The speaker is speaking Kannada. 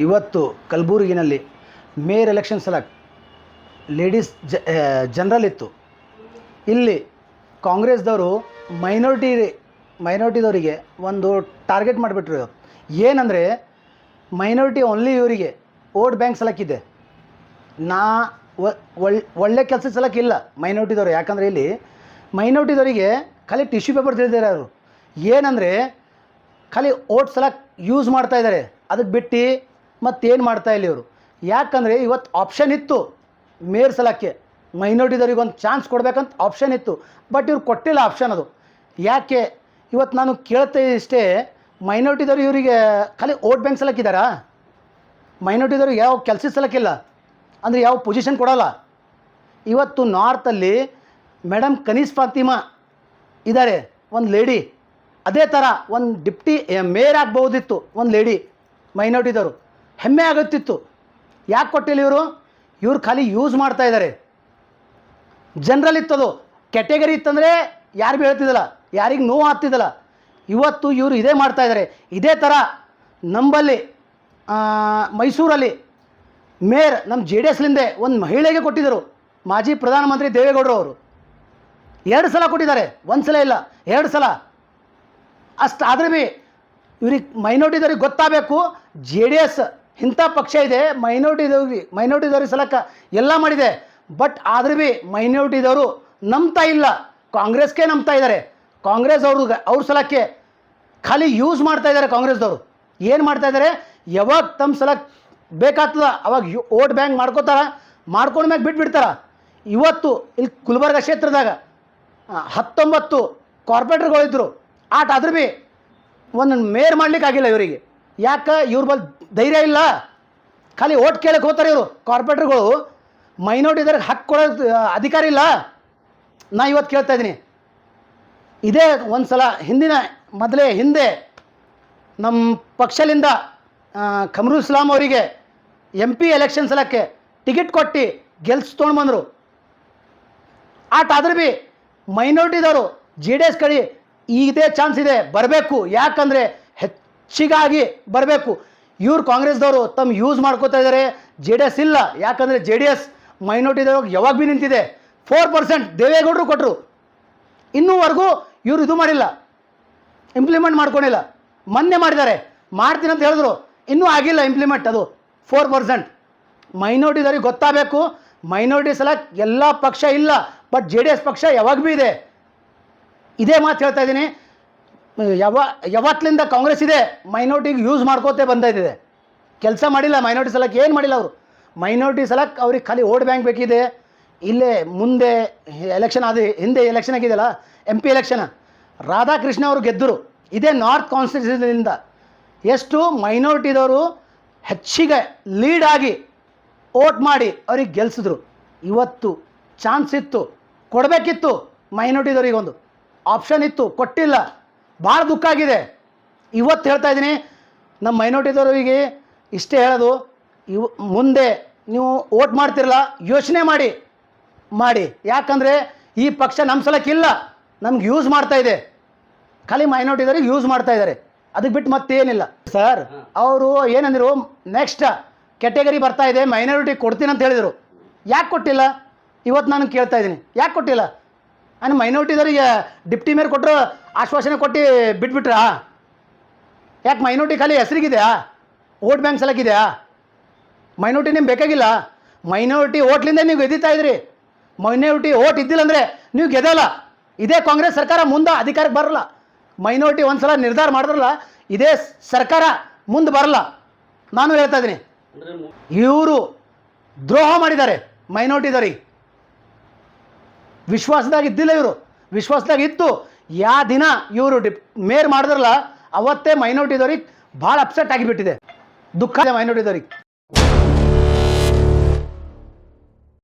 ಇವತ್ತು ಕಲಬುರಗಿನಲ್ಲಿ ಮೇಯರ್ ಎಲೆಕ್ಷನ್ ಸಲಕ್ ಲೇಡೀಸ್ ಜ ಜನರಲ್ ಇತ್ತು. ಇಲ್ಲಿ ಕಾಂಗ್ರೆಸ್ದವರು ಮೈನಾರಿಟಿ ಮೈನಾರಿಟಿದವರಿಗೆ ಒಂದು ಟಾರ್ಗೆಟ್ ಮಾಡಿಬಿಟ್ರು. ಏನಂದರೆ ಮೈನಾರಿಟಿ ಓನ್ಲಿ ಇವರಿಗೆ ಓಟ್ ಬ್ಯಾಂಕ್ ಸಲಕ್ಕಿದೆ ನಾ ಒಳ್ಳೆ ಕೆಲಸ ಸಲಕ್ಕಿಲ್ಲ ಮೈನಾರಿಟಿದವರು. ಯಾಕಂದರೆ ಇಲ್ಲಿ ಮೈನಾರಿಟಿದವರಿಗೆ ಖಾಲಿ ಟಿಶ್ಯೂ ಪೇಪರ್ ತಿಳಿದಿದ್ದಾರೆ ಅವರು. ಏನಂದರೆ ಖಾಲಿ ಓಟ್ ಸಲಕ್ ಯೂಸ್ ಮಾಡ್ತಾಯಿದ್ದಾರೆ ಅದಕ್ಕೆ ಬಿಟ್ಟು ಮತ್ತೇನು ಮಾಡ್ತಾ ಇಲ್ಲ ಇವರು ಯಾಕಂದರೆ ಇವತ್ತು ಆಪ್ಷನ್ ಇತ್ತು. ಮೇಯರ್ ಸಲಕ್ಕೆ ಮೈನಾರಿಟಿದವ್ರಿಗೆ ಒಂದು ಚಾನ್ಸ್ ಕೊಡಬೇಕಂತ ಆಪ್ಷನ್ ಇತ್ತು. ಬಟ್ ಇವ್ರು ಕೊಟ್ಟಿಲ್ಲ ಆಪ್ಷನ್ ಅದು. ಯಾಕೆ? ಇವತ್ತು ನಾನು ಕೇಳ್ತಾ ಇಷ್ಟೇ ಮೈನಾರಿಟಿದವ್ರು ಇವರಿಗೆ ಖಾಲಿ ಓಟ್ ಬ್ಯಾಂಕ್ ಸಲಕ್ಕಿದ್ದಾರಾ ಮೈನಾರಿಟಿದವ್ರಿಗೆ ಯಾವ ಕೆಲಸ ಸಲಕ್ಕಿಲ್ಲ ಅಂದರೆ ಯಾವ ಪೊಸಿಷನ್ ಕೊಡೋಲ್ಲ. ಇವತ್ತು ನಾರ್ತಲ್ಲಿ ಮೇಡಮ್ ಕನೀಸ್ ಫಾತಿಮಾ ಇದ್ದಾರೆ ಒಂದು ಲೇಡಿ ಅದೇ ಥರ ಒಂದು ಡಿಪ್ಟಿ ಮೇಯರ್ ಆಗ್ಬೋದಿತ್ತು ಒಂದು ಲೇಡಿ ಮೈನಾರಿಟಿದವರು ಹೆಮ್ಮೆ ಆಗುತ್ತಿತ್ತು. ಯಾಕೆ ಕೊಟ್ಟಿಲ್ಲ ಇವರು? ಇವ್ರು ಖಾಲಿ ಯೂಸ್ ಮಾಡ್ತಾ ಇದ್ದಾರೆ ಜನರಲ್ ಇತ್ತದು. ಕೆಟಗರಿ ಇತ್ತಂದರೆ ಯಾರು ಭೀ ಹೇಳ್ತಿದ್ದಲ್ಲ, ಯಾರಿಗೆ ನೋವು ಆಗ್ತಿದ್ದಲ್ಲ. ಇವತ್ತು ಇವರು ಇದೇ ಮಾಡ್ತಾ ಇದ್ದಾರೆ ಇದೇ ಥರ ನಂಬಲ್ಲಿ ಮೈಸೂರಲ್ಲಿ ಮೇಯರ್ ನಮ್ಮ ಜೆ ಡಿ ಎಸ್ಲಿಂದೆ ಒಂದು ಮಹಿಳೆಗೆ ಕೊಟ್ಟಿದ್ದರು. ಮಾಜಿ ಪ್ರಧಾನಮಂತ್ರಿ ದೇವೇಗೌಡರು ಅವರು. ಎರಡು ಸಲ ಕೊಟ್ಟಿದ್ದಾರೆ. ಒಂದು ಸಲ ಇಲ್ಲ, ಎರಡು ಸಲ. ಅಷ್ಟು ಆದರೆ ಭೀ ಇವ್ರಿಗೆ ಮೈನಾರಿಟಿದವ್ರಿಗೆ ಗೊತ್ತಾಗಬೇಕು, ಜೆ ಡಿ ಎಸ್ ಇಂಥ ಪಕ್ಷ ಇದೆ ಮೈನಾರಿಟಿದವ್ರಿಗೆ ಮೈನಾರಿಟಿದವ್ರಿಗೆ ಸಲಕ ಎಲ್ಲ ಮಾಡಿದೆ. ಬಟ್ ಆದ್ರೆ ಭೀ ಮೈನಾರಿಟಿದವರು ನಂಬ್ತಾ ಇಲ್ಲ. ಕಾಂಗ್ರೆಸ್ಗೆ ನಂಬ್ತಾ ಇದ್ದಾರೆ ಕಾಂಗ್ರೆಸ್ ಅವ್ರಿಗೆ ಅವ್ರ ಸಲಕ್ಕೆ ಖಾಲಿ ಯೂಸ್ ಮಾಡ್ತಾ ಇದ್ದಾರೆ ಕಾಂಗ್ರೆಸ್ದವರು ಏನು ಮಾಡ್ತಾ ಇದ್ದಾರೆ ಯಾವಾಗ ತಮ್ಮ ಸಲ ಬೇಕಾಗ್ತದ ಅವಾಗ ಓಟ್ ಬ್ಯಾಂಕ್ ಮಾಡ್ಕೋತಾರ ಮಾಡ್ಕೊಂಡ್ಮ್ಯಾಗ ಬಿಟ್ಬಿಡ್ತಾರ. ಇವತ್ತು ಇಲ್ಲಿ ಗುಲ್ಬರ್ಗ ಕ್ಷೇತ್ರದಾಗ ಹತ್ತೊಂಬತ್ತು ಕಾರ್ಪೊರೇಟರ್ಗಳಿದ್ರು ಆಟ ಆದ್ರೂ ಭೀ ಒಂದು ಮೇರ್ ಮಾಡಲಿಕ್ಕಾಗಿಲ್ಲ ಇವರಿಗೆ. ಯಾಕೆ ಇವ್ರ ಬಲ್ ಧೈರ್ಯ ಇಲ್ಲ? ಖಾಲಿ ಓಟ್ ಕೇಳಕ್ಕೆ ಹೋಗ್ತಾರೆ ಇವರು. ಕಾರ್ಪೊರೇಟರ್ಗಳು ಮೈನಾರಿಟಿದವ್ರಿಗೆ ಹಕ್ಕು ಕೊಡೋದು ಅಧಿಕಾರ ಇಲ್ಲ. ನಾ ಇವತ್ತು ಕೇಳ್ತಾ ಇದ್ದೀನಿ. ಇದೇ ಒಂದು ಸಲ ಹಿಂದಿನ ಮೊದಲೇ ಹಿಂದೆ ನಮ್ಮ ಪಕ್ಷದಿಂದ ಆ, ಖಮ್ರುಲ್ ಇಸ್ಲಾಂ ಅವರಿಗೆ ಎಂ ಪಿ ಎಲೆಕ್ಷನ್ ಸಲಕ್ಕೆ ಟಿಕೆಟ್ ಕೊಟ್ಟು ಗೆಲ್ಸ್ ತೊಗೊಂಡು ಬಂದರು. ಆಟ ಆದ್ರೆ ಭೀ ಮೈನಾರಿಟಿದವರು ಜೆ ಡಿ ಎಸ್ ಕಡೆ ಇದೇ ಚಾನ್ಸ್ ಇದೆ. ಬರಬೇಕು. ಯಾಕಂದರೆ ಹೆಚ್ಚಿಗಾಗಿ ಬರಬೇಕು. ಇವ್ರು ಕಾಂಗ್ರೆಸ್ದವರು ತಮ್ಮ ಯೂಸ್ ಮಾಡ್ಕೋತಾ ಇದ್ದಾರೆ ಜೆ ಡಿ ಎಸ್ ಇಲ್ಲ. ಯಾಕಂದರೆ ಜೆ ಡಿ ಎಸ್ ಮೈನಾರಿಟಿದವ್ರಿಗೆ ಯಾವಾಗ ಭೀ ನಿಂತಿದೆ. ಫೋರ್ ಪರ್ಸೆಂಟ್ ದೇವೇಗೌಡರು ಕೊಟ್ಟರು ಇನ್ನೂವರೆಗೂ ಇವರು ಇದು ಮಾಡಿಲ್ಲ. ಇಂಪ್ಲಿಮೆಂಟ್ ಮಾಡ್ಕೊಂಡಿಲ್ಲ. ಮೊನ್ನೆ ಮಾಡಿದ್ದಾರೆ. ಮಾಡ್ತೀನಿ ಅಂತ ಹೇಳಿದ್ರು. ಇನ್ನೂ ಆಗಿಲ್ಲ ಇಂಪ್ಲಿಮೆಂಟ್ ಅದು. ಫೋರ್ ಪರ್ಸೆಂಟ್ ಮೈನಾರಿಟಿದವ್ರಿಗೆ ಗೊತ್ತಾಗಬೇಕು. ಮೈನಾರಿಟಿ ಸಲ ಎಲ್ಲ ಪಕ್ಷ ಇಲ್ಲ. ಬಟ್ ಜೆ ಡಿ ಎಸ್ ಪಕ್ಷ ಯಾವಾಗ ಭೀ ಇದೆ. ಇದೇ ಮಾತು ಹೇಳ್ತಾ ಇದ್ದೀನಿ. ಯಾವ ಯಾವತ್ತಲಿಂದ ಕಾಂಗ್ರೆಸ್ ಇದೆ ಮೈನಾರಿಟಿಗೆ ಯೂಸ್ ಮಾಡ್ಕೋತೇ ಬಂದಿದೆ ಕೆಲಸ ಮಾಡಿಲ್ಲ ಮೈನಾರಿಟಿ ಸಲಕ್ಕೆ ಏನು ಮಾಡಿಲ್ಲ ಅವರು? ಮೈನಾರಿಟಿ ಸಲಕ್ಕೆ ಅವ್ರಿಗೆ ಖಾಲಿ ಓಟ್ ಬ್ಯಾಂಕ್ ಬೇಕಿದೆ. ಇಲ್ಲೇ ಮುಂದೆ ಎಲೆಕ್ಷನ್ ಆದ ಹಿಂದೆ ಎಲೆಕ್ಷನ್ ಆಗಿದೆಯಲ್ಲ ಎಂ ಪಿ ಎಲೆಕ್ಷನ್ ರಾಧಾಕೃಷ್ಣ ಅವರು ಗೆದ್ದರು. ಇದೇ ನಾರ್ತ್ ಕಾನ್ಸ್ಟಿಟ್ಯೂಷನಿಂದ ಎಷ್ಟು ಮೈನಾರಿಟಿದವರು ಹೆಚ್ಚಿಗೆ ಲೀಡ್ ಆಗಿ ಓಟ್ ಮಾಡಿ ಅವ್ರಿಗೆ ಗೆಲ್ಸಿದ್ರು. ಇವತ್ತು ಚಾನ್ಸ್ ಇತ್ತು. ಕೊಡಬೇಕಿತ್ತು ಮೈನಾರಿಟಿದವ್ರಿಗೆ ಒಂದು ಆಪ್ಷನ್ ಇತ್ತು, ಕೊಟ್ಟಿಲ್ಲ. ಭಾಳ ದುಃಖ ಆಗಿದೆ. ಇವತ್ತು ಹೇಳ್ತಾ ಇದ್ದೀನಿ ನಮ್ಮ ಮೈನಾರಿಟಿದವರಿಗೆ ಇಷ್ಟೇ ಹೇಳೋದು ಇವು ಮುಂದೆ ನೀವು ಓಟ್ ಮಾಡ್ತಿರಲ್ಲ ಯೋಚನೆ ಮಾಡಿ ಮಾಡಿ. ಯಾಕಂದರೆ ಈ ಪಕ್ಷ ನಮ್ಮ ಸಲಕ್ಕಿಲ್ಲ ನಮ್ಗೆ ಯೂಸ್ ಮಾಡ್ತಾ ಇದೆ. ಖಾಲಿ ಮೈನಾರಿಟಿದವ್ರಿಗೆ ಯೂಸ್ ಮಾಡ್ತಾ ಇದ್ದಾರೆ. ಅದಕ್ಕೆ ಬಿಟ್ಟು ಮತ್ತೇನಿಲ್ಲ. ಸರ್ ಅವರು ಏನಂದ್ರು ನೆಕ್ಸ್ಟ್ ಕೆಟಗರಿ ಬರ್ತಾ ಇದೆ ಮೈನಾರಿಟಿ ಕೊಡ್ತೀನಿ ಅಂತ ಹೇಳಿದರು. ಯಾಕೆ ಕೊಟ್ಟಿಲ್ಲ? ಇವತ್ತು ನಾನು ಕೇಳ್ತಾ ಇದ್ದೀನಿ. ಯಾಕೆ ಕೊಟ್ಟಿಲ್ಲ? ನಾನು ಮೈನಾರಿಟಿದವರಿಗೆ ಡಿಪ್ಟಿ ಮೇಲೆ ಕೊಟ್ಟರು ಆಶ್ವಾಸನೆ ಕೊಟ್ಟು ಬಿಟ್ಬಿಟ್ರಾ? ಯಾಕೆ ಮೈನಾರಿಟಿ ಖಾಲಿ ಹೆಸರಿಗಿದೆಯಾ? ಓಟ್ ಬ್ಯಾಂಕ್ ಸಲಕ್ಕಿದೆಯಾ? ಮೈನಾರಿಟಿ ನಿಮ್ಗೆ ಬೇಕಾಗಿಲ್ಲ. ಮೈನಾರಿಟಿ ಓಟ್ಲಿಂದ ನೀವು ಗೆದ್ದಿತಾ ಇದ್ರಿ. ಮೈನಾರಿಟಿ ಓಟ್ ಇದ್ದಿಲ್ಲ ಅಂದರೆ ನೀವು ಗೆದ್ದಲ್ಲ ಇದೇ ಕಾಂಗ್ರೆಸ್ ಸರ್ಕಾರ ಮುಂದೆ ಅಧಿಕಾರಕ್ಕೆ ಬರಲ್ಲ. ಮೈನಾರಿಟಿ ಒಂದು ಸಲ ನಿರ್ಧಾರ ಮಾಡಿದ್ರಲ್ಲ, ಇದೇ ಸರ್ಕಾರ ಮುಂದೆ ಬರಲ್ಲ. ನಾನು ಹೇಳ್ತಾ ಇದ್ದೀನಿ. ಇವರು ದ್ರೋಹ ಮಾಡಿದ್ದಾರೆ ಮೈನಾರಿಟಿದವ್ರಿಗೆ ವಿಶ್ವಾಸದಾಗ ಇದ್ದಿಲ್ಲ ಇವರು. ವಿಶ್ವಾಸದಾಗ ಇತ್ತು ಯಾ ದಿನ ಇವರು ಡಿಪ್, ಮೇರ್ ಮಾಡಿದ್ರಲ್ಲ, ಅವತ್ತೇ ಮೈನಾರಿಟಿದವ್ರಿಗೆ ಭಾಳ ಅಪ್ಸೆಟ್ ಆಗಿಬಿಟ್ಟಿದೆ. ದುಃಖ ಮೈನಾರಿಟಿದವ್ರಿಗೆ